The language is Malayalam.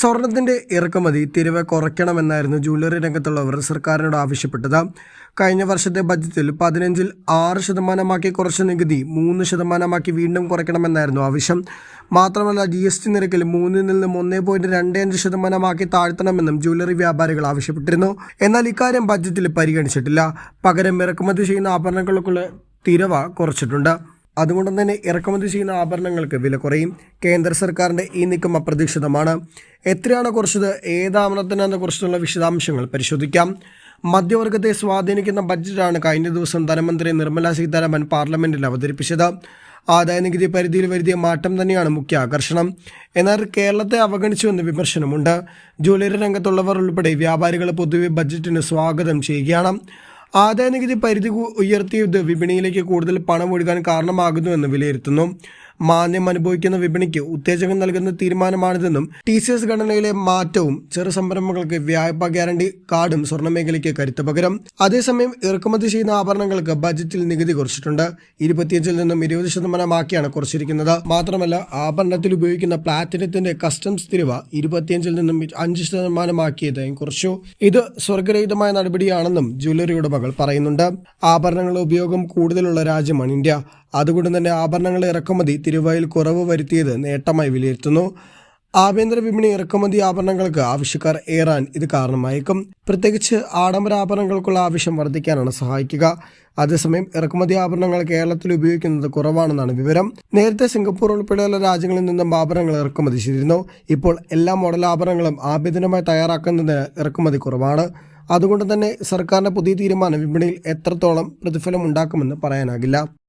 സ്വർണത്തിന്റെ ഇറക്കുമതി തിരിവ് കുറയ്ക്കണമെന്നായിരുന്നു ജ്വല്ലറി രംഗത്തുള്ളവർ സർക്കാരിനോട് ആവശ്യപ്പെട്ടത്. കഴിഞ്ഞ വർഷത്തെ ബജറ്റിൽ പതിനഞ്ചിൽ ആറ് ശതമാനമാക്കി കുറച്ച നികുതി മൂന്ന് ശതമാനമാക്കി വീണ്ടും കുറയ്ക്കണമെന്നായിരുന്നു ആവശ്യം. മാത്രമല്ല ജി എസ് ടി നിരക്കിൽ മൂന്നിൽ നിന്നും ഒന്നേ പോയിന്റ് രണ്ട് അഞ്ച് ശതമാനമാക്കി താഴ്ത്തണമെന്നും ജ്വല്ലറി വ്യാപാരികൾ ആവശ്യപ്പെട്ടിരുന്നു. എന്നാൽ ഇക്കാര്യം ബജറ്റിൽ പരിഗണിച്ചിട്ടില്ല. പകരം ഇറക്കുമതി ചെയ്യുന്ന ആഭരണങ്ങൾക്കുള്ള തിരവ കുറച്ചിട്ടുണ്ട്. അതുകൊണ്ട് തന്നെ ഇറക്കുമതി ചെയ്യുന്ന ആഭരണങ്ങൾക്ക് വില കുറയും. കേന്ദ്ര സർക്കാരിന്റെ ഈ നീക്കം അപ്രതീക്ഷിതമാണ്. എത്രയാണ് കുറച്ചത് ഏതാമണത്തിനാണ് കുറച്ചുള്ള വിശദാംശങ്ങൾ പരിശോധിക്കാം. മധ്യവർഗത്തെ സ്വാധീനിക്കുന്ന ബജറ്റാണ് കഴിഞ്ഞ ദിവസം ധനമന്ത്രി നിർമ്മല സീതാരാമൻ പാർലമെന്റിൽ അവതരിപ്പിച്ചത്. ആദായ നികുതി പരിധിയിൽ വരുത്തിയ മാറ്റം തന്നെയാണ് മുഖ്യ ആകർഷണം. എന്നാൽ കേരളത്തെ അവഗണിച്ചുവെന്ന് വിമർശനമുണ്ട്. ജ്വല്ലറി രംഗത്തുള്ളവർ ഉൾപ്പെടെ വ്യാപാരികൾ പൊതുവെ ബജറ്റിന് സ്വാഗതം ചെയ്യുകയാണ്. ആദായ നികുതി പരിധി ഉയർത്തിയത് വിപണിയിലേക്ക് കൂടുതൽ പണം ഒഴുകാൻ കാരണമാകുന്നുവെന്ന് വിലയിരുത്തുന്നു. മാന്യം അനുഭവിക്കുന്ന വിപണിക്ക് ഉത്തേജകം നൽകുന്ന തീരുമാനമാണിതെന്നും ടി സി എസ് ഘടനയിലെ മാറ്റവും ചെറു സംരംഭങ്ങൾക്ക് വായ്പാ ഗ്യാരണ്ടി കാർഡും സ്വർണ മേഖലയ്ക്ക് കരുത്ത് പകരം. അതേസമയം ഇറക്കുമതി ചെയ്യുന്ന ആഭരണങ്ങൾക്ക് ബജറ്റിൽ നികുതി കുറച്ചിട്ടുണ്ട്. ഇരുപത്തിയഞ്ചിൽ നിന്നും ഇരുപത് ശതമാനമാക്കിയാണ് കുറച്ചിരിക്കുന്നത്. മാത്രമല്ല ആഭരണത്തിൽ ഉപയോഗിക്കുന്ന പ്ലാറ്റിനത്തിന്റെ കസ്റ്റംസ് തിരിവ് ഇരുപത്തിയഞ്ചിൽ നിന്നും അഞ്ച് ശതമാനമാക്കിയതായും കുറച്ചു. ഇത് സ്വർഗരഹിതമായ നടപടിയാണെന്നും ജ്വല്ലറി ഉടമകൾ പറയുന്നുണ്ട്. ആഭരണങ്ങളുടെ ഉപയോഗം കൂടുതലുള്ള രാജ്യമാണ് ഇന്ത്യ. അതുകൊണ്ട് തന്നെ ആഭരണങ്ങൾ ഇറക്കുമതി തിരുവയിൽ കുറവ് വരുത്തിയത് നേട്ടമായി വിലയിരുത്തുന്നു. ആഭ്യന്തര വിപണി ഇറക്കുമതി ആഭരണങ്ങൾക്ക് ആവശ്യക്കാർ ഏറാൻ ഇത് കാരണമായേക്കും. പ്രത്യേകിച്ച് ആഡംബര ആഭരണങ്ങൾക്കുള്ള ആവശ്യം വർദ്ധിക്കാനാണ് സഹായിക്കുക. അതേസമയം ഇറക്കുമതി ആഭരണങ്ങൾ കേരളത്തിൽ ഉപയോഗിക്കുന്നത് കുറവാണെന്നാണ് വിവരം. നേരത്തെ സിംഗപ്പൂർ ഉൾപ്പെടെയുള്ള രാജ്യങ്ങളിൽ നിന്നും ആഭരണങ്ങൾ ഇറക്കുമതി ചെയ്തിരുന്നു. ഇപ്പോൾ എല്ലാ മോഡൽ ആഭരണങ്ങളും ആഭ്യന്തരമായി തയ്യാറാക്കുന്നതിന് ഇറക്കുമതി കുറവാണ്. അതുകൊണ്ട് തന്നെ സർക്കാരിന്റെ പുതിയ തീരുമാനം വിപണിയിൽ എത്രത്തോളം പ്രതിഫലം ഉണ്ടാക്കുമെന്ന് പറയാനാകില്ല.